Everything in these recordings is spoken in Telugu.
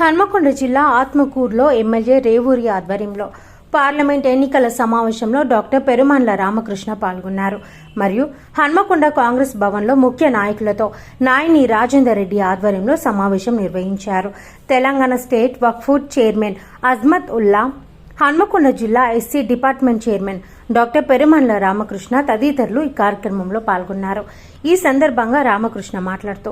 హన్మకొండ జిల్లా ఆత్మకూరులో ఎమ్మెల్యే రేవూరి ఆధ్వర్యంలో పార్లమెంట్ ఎన్నికల సమావేశంలో డాక్టర్ పెరుమాన్ల రామకృష్ణ పాల్గొన్నారు. మరియు హన్మకొండ కాంగ్రెస్ భవన్లో ముఖ్య నాయకులతో నాయని రాజేందర్ రెడ్డి ఆధ్వర్యంలో సమావేశం నిర్వహించారు. తెలంగాణ స్టేట్ వక్ఫ్ చైర్మన్ అజ్మత్ ఉల్లా హన్మకొండ జిల్లా SC department chairman doctor Perumanla Ramakrishna తదితరులు ఈ కార్యక్రమంలో పాల్గొన్నారు. ఈ సందర్భంగా రామకృష్ణ మాట్లాడుతూ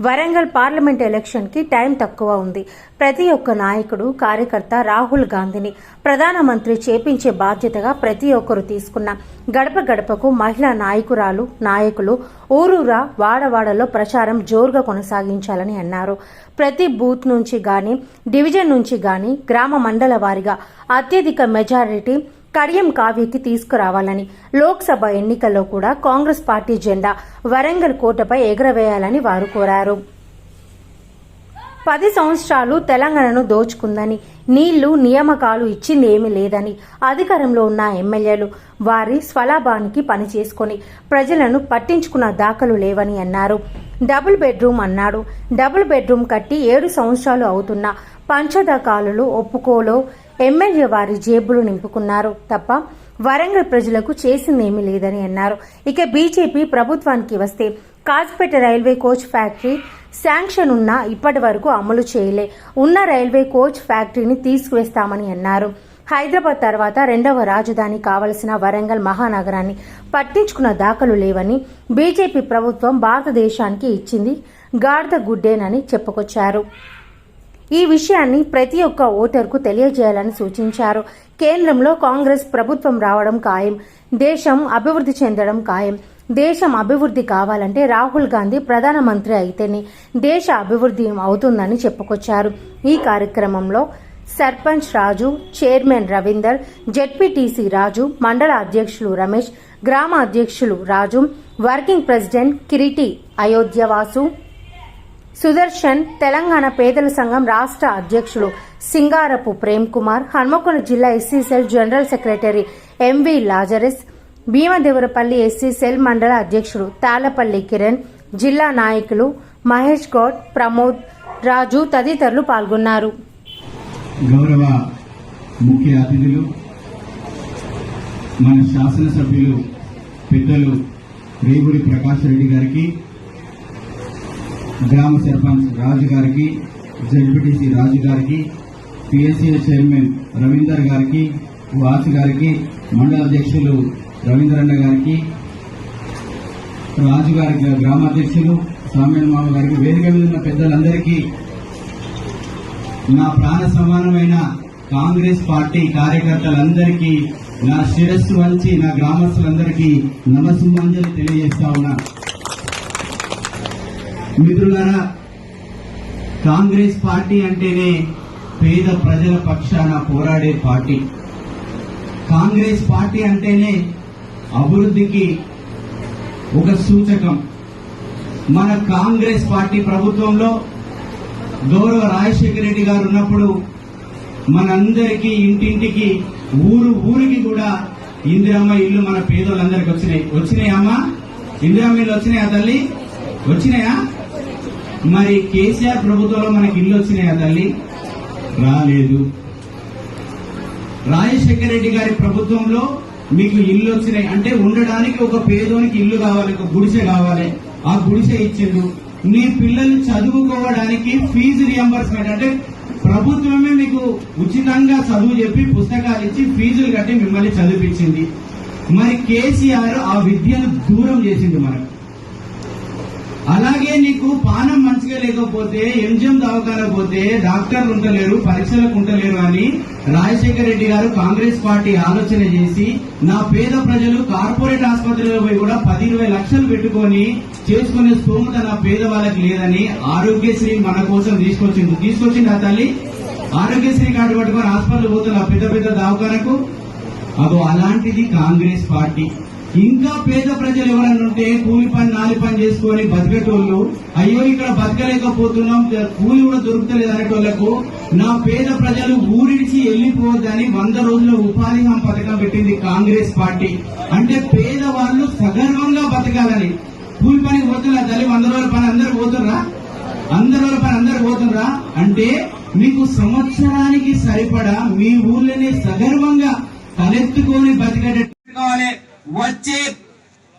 వరంగల్ పార్లమెంట్ ఎలక్షన్కి టైం తక్కువ ఉంది. ప్రతి ఒక్క నాయకుడు కార్యకర్త రాహుల్ గాంధీని ప్రధానమంత్రి చేపించే బాధ్యతగా ప్రతి ఒక్కరు తీసుకున్న గడప గడపకు మహిళా నాయకురాలు నాయకులు ఊరూరా వాడవాడలో ప్రచారం జోరుగా కొనసాగించాలని అన్నారు. ప్రతి బూత్ నుంచి గాని డివిజన్ నుంచి గాని గ్రామ మండల వారీగా అత్యధిక మెజారిటీ కడియం కావ్యకి తీసుకురావాలని. లోక్సభ ఎన్నికల్లో కూడా కాంగ్రెస్ పార్టీ జెండా వరంగల్ కోటపై ఎగురవేయాలని వారు కోరారు. పది సంవత్సరాలు తెలంగాణను దోచుకుందని నీళ్ళు నియామకాలు ఇచ్చింది ఏమీ లేదని అధికారంలో ఉన్న ఎమ్మెల్యేలు వారి స్వలాభానికి పనిచేసుకొని ప్రజలను పట్టించుకున్న దాఖలు లేవని అన్నారు. డబుల్ బెడ్రూమ్ అన్నాడు. డబుల్ బెడ్రూమ్ కట్టి ఏడు సంవత్సరాలు అవుతున్నా పంచదకాలులు ఒప్పుకోలో ఎమ్మెల్యే వారి జేబులు నింపుకున్నారు తప్ప వరంగల్ ప్రజలకు చేసిందేమీ లేదని అన్నారు. ఇక బీజేపీ ప్రభుత్వానికి వస్తే Kazipet railway coach factory sanction ఉన్నా ఇప్పటి వరకు అమలు చేయలే. ఉన్న రైల్వే కోచ్ ఫ్యాక్టరీని తీసుకువేస్తామని అన్నారు. హైదరాబాద్ తర్వాత రెండవ రాజధాని కావలసిన వరంగల్ మహానగరాన్ని పట్టించుకున్న దాఖలు లేవని బీజేపీ ప్రభుత్వం భారతదేశానికి ఇచ్చింది గాడిద గుడ్డేనని చెప్పుకొచ్చారు. ఈ విషయాన్ని ప్రతి ఒక్క ఓటర్కు తెలియజేయాలని సూచించారు. కేంద్రంలో కాంగ్రెస్ ప్రభుత్వం రావడం ఖాయం. దేశం అభివృద్ధి చెందడం ఖాయం. దేశం అభివృద్ధి కావాలంటే రాహుల్ గాంధీ ప్రధానమంత్రి అయితేనే దేశ అభివృద్ధి అవుతుందని చెప్పుకొచ్చారు. ఈ కార్యక్రమంలో సర్పంచ్ రాజు చైర్మన్ రవీందర్ జెడ్పీటీసీ రాజు మండల అధ్యక్షులు రమేష్ గ్రామ అధ్యక్షులు రాజు వర్కింగ్ ప్రెసిడెంట్ కిరీటి అయోధ్యవాసు సుదర్శన్ తెలంగాణ పేదల సంఘం రాష్ట్ర అధ్యక్షుడు సింగారపు ప్రేమ్ కుమార్ హన్మకొండ జిల్లా SC cell general secretary MV Lazarus Bheemadevarapalli SC cell మండల అధ్యక్షుడు తాలపల్లి కిరణ్ జిల్లా నాయకులు మహేష్ గౌడ్ ప్రమోద్ రాజు తదితరులు పాల్గొన్నారు. గౌరవ ముఖ్య అతిథులు మన శాసనసభ్యులు పెద్దలు రేగుడి ప్రకాష్ రెడ్డి గారికి గ్రామ సర్పంచ్ రాజు గారికి జడ్పీటీసీ రాజు గారికి పిఎస్సీ చైర్మన్ రవీందర్ గారికి వాసు గారికి మండల అధ్యక్షులు రవీంద్రన్న గారికి రాజు గారికి గ్రామాధ్యక్షులు మామ గారికి వేదిక మీద ఉన్న పెద్దలందరికీ నా ప్రాణ సమానమైన కాంగ్రెస్ పార్టీ కార్యకర్తలందరికీ నా శిరస్సు వంచి నా గ్రామస్తులందరికీ నమస్సుమాంజలి తెలియజేస్తా ఉన్నా. మిత్రులారా కాంగ్రెస్ పార్టీ అంటేనే పేద ప్రజల పక్షాన పోరాడే పార్టీ. కాంగ్రెస్ పార్టీ అంటేనే అభివృద్ధికి ఒక సూచకం. మన కాంగ్రెస్ పార్టీ ప్రభుత్వంలో గౌరవ రాజశేఖర రెడ్డి గారు ఉన్నప్పుడు మనందరికీ ఇంటింటికి ఊరు ఊరికి కూడా ఇందిరమ్మ ఇల్లు మన పేదోళ్ళందరికి వచ్చినాయి. వచ్చినాయా అమ్మా? ఇందిరమ్మ ఇల్లు వచ్చినాయా తల్లి? వచ్చినాయా? మరి కేసీఆర్ ప్రభుత్వంలో మనకి ఇల్లు వచ్చినాయా తల్లి? రాలేదు. రాజశేఖర రెడ్డి గారి ప్రభుత్వంలో మీకు ఇల్లు వచ్చినాయి. అంటే ఉండడానికి ఒక పేదోనికి ఇల్లు కావాలి ఒక గుడిసె కావాలి. ఆ గుడిసె ఇచ్చిండు. మీ పిల్లలు చదువుకోవడానికి ఫీజు రియంబర్స్మెంట్ అంటే ప్రభుత్వమే మీకు ఉచితంగా చదువు చెప్పి పుస్తకాలు ఇచ్చి ఫీజులు కట్టి మిమ్మల్ని చదివించింది. మరి కేసీఆర్ ఆ విద్యను దూరం చేసింది మనకు. అలాగే నీకు పానం మంచిగా లేకపోతే ఎంజిఎం దవాఖాన పోతే డాక్టర్లు ఉండలేరు పరీక్షలకు ఉండలేరు అని రాజశేఖర రెడ్డి గారు కాంగ్రెస్ పార్టీ ఆలోచన చేసి నా పేద ప్రజలు కార్పొరేట్ ఆసుపత్రిలో పోయి కూడా పది ఇరవై లక్షలు పెట్టుకొని చేసుకునే స్తోమత నా పేద వాళ్ళకి లేదని ఆరోగ్యశ్రీ మన కోసం తీసుకొచ్చింది తీసుకొచ్చింది ఆ తల్లి? ఆరోగ్యశ్రీ కార్డు పట్టుకొని హాస్పిటల్ పోతున్నా పెద్ద పెద్ద దవాఖానకు? అదో అలాంటిది కాంగ్రెస్ పార్టీ. ఇంకా పేద ప్రజలు ఎవరన్నా ఉంటే కూలి పని నాలి పని చేసుకొని బతికేటోళ్ళు అయ్యో ఇక్కడ బతకలేకపోతున్నాం కూలి కూడా దొరుకుతలేదు అనేటోళ్ళకు నా పేద ప్రజలు ఊరిడిచి వెళ్ళిపోవద్దని వంద రోజుల ఉపాధి హామీ పథకం పెట్టింది కాంగ్రెస్ పార్టీ. అంటే పేదవాళ్ళు సగర్వంగా బతకాలని. కూలి పనికి పోతున్నా తల్లి? వంద రోజుల పని అందరు పోతుర్రా అందరి రోజుల పని అందరు పోతుర్రా అంటే మీకు సంవత్సరానికి సరిపడా మీ ఊర్లోనే సగర్వంగా తలెత్తుకొని బతికేటట్టు కావాలి. వచ్చే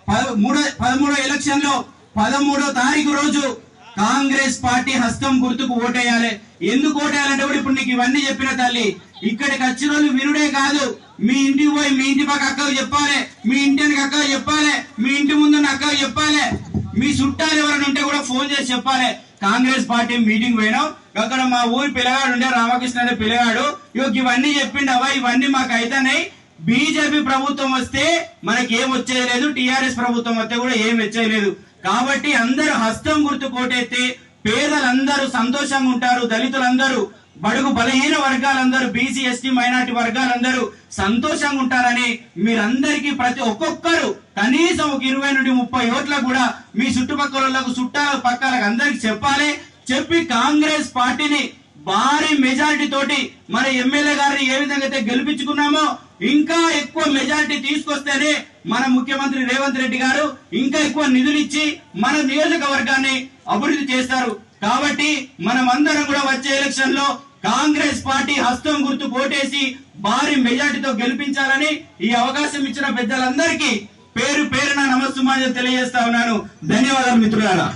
పద- మూడో పదమూడో ఎలక్షన్లో పదమూడో తారీఖు రోజు కాంగ్రెస్ పార్టీ హస్తం గుర్తుకు ఓటేయాలి. ఎందుకు ఓటేయాలంటే కూడా ఇప్పుడు నీకు ఇవన్నీ చెప్పిన తల్లి. ఇక్కడికి వచ్చిన వాళ్ళు వినుడే కాదు. మీ ఇంటికి పోయి మీ ఇంటి పక్క అక్కకు చెప్పాలి. మీ ఇంటి అక్కకు చెప్పాలి. మీ ఇంటి ముందున్న అక్కకు చెప్పాలి. మీ చుట్టాలు ఎవరైనా ఉంటే కూడా ఫోన్ చేసి చెప్పాలి. కాంగ్రెస్ పార్టీ మీటింగ్ పోయినాం. అక్కడ మా ఊరి పిల్లగాడు ఉండే రామకృష్ణ అనే పిల్లగాడు ఇవన్నీ చెప్పిండవా ఇవన్నీ మాకు అయితేనాయి. బీజేపీ ప్రభుత్వం వస్తే మనకి ఏం వచ్చేది లేదు టిఆర్ఎస్ ప్రభుత్వం వస్తే కూడా ఏం వచ్చేది లేదు. కాబట్టి అందరూ హస్తం గుర్తు కోటైతే పేదలందరూ సంతోషంగా ఉంటారు దళితులందరూ బడుగు బలహీన వర్గాలందరూ బీసీ ఎస్టీ మైనార్టీ వర్గాలందరూ సంతోషంగా ఉంటారని మీరందరికీ ప్రతి ఒక్కొక్కరు కనీసం ఒక ఇరవై నుండి ముప్పై ఓట్ల కూడా మీ చుట్టుపక్కల చుట్టాల పక్కలకు అందరికి చెప్పాలి. చెప్పి కాంగ్రెస్ పార్టీని భారీ మెజారిటీ తోటి మన ఎమ్మెల్యే గారిని ఏ విధంగా అయితే గెలిపించుకున్నామో ఇంకా ఎక్కువ మెజారిటీ తీసుకొస్తేనే మన ముఖ్యమంత్రి రేవంత్ రెడ్డి గారు ఇంకా ఎక్కువ నిధులు ఇచ్చి మన నియోజకవర్గాన్ని అభివృద్ధి చేస్తారు. కాబట్టి మనం అందరం కూడా వచ్చే ఎలక్షన్లో కాంగ్రెస్ పార్టీ హస్తం గుర్తు కోటేసి భారీ మెజార్టీతో గెలిపించాలని ఈ అవకాశం ఇచ్చిన పెద్దలందరికీ పేరు పేరున నమస్సుమాజం తెలియజేస్తా ఉన్నాను. ధన్యవాదాలు మిత్రులారా.